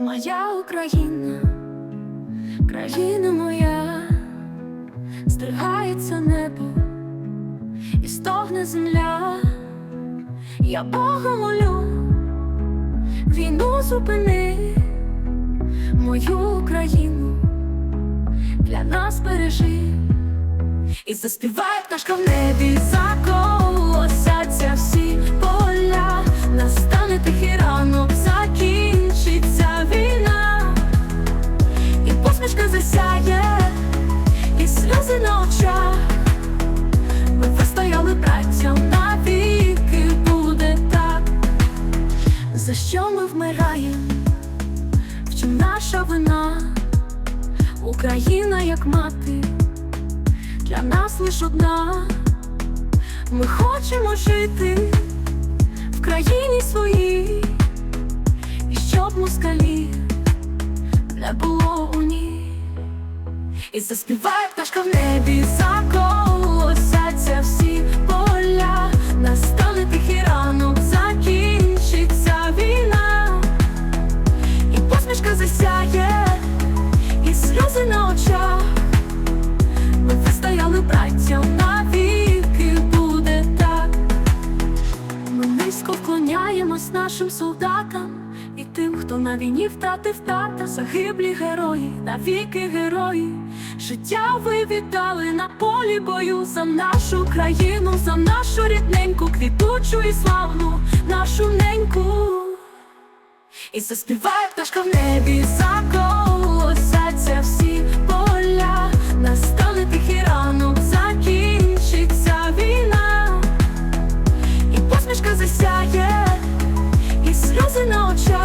Моя Україна, країна моя, стригається небо і стогне земля. Я Бога молю, війну зупини, мою Україну для нас бережи, і заспіває пташка в небі, заколосяться всі за що ми вмираємо, в чим наша вина, Україна як мати, для нас лиш одна. Ми хочемо жити в країні своїй, і щоб москалі не було у ній. І заспіває пташка в небі, заколосяться вклоняємось нашим солдатам і тим, хто на війні втратив тата, загиблі герої, навіки герої. Життя ви віддали на полі бою за нашу країну, за нашу рідненьку, квітучу і славну нашу неньку. І заспіває пташка в небі, заколосяться всі поля, настане тихий ранок, закінчиться війна, і посмішка засяє, і сльози на очах.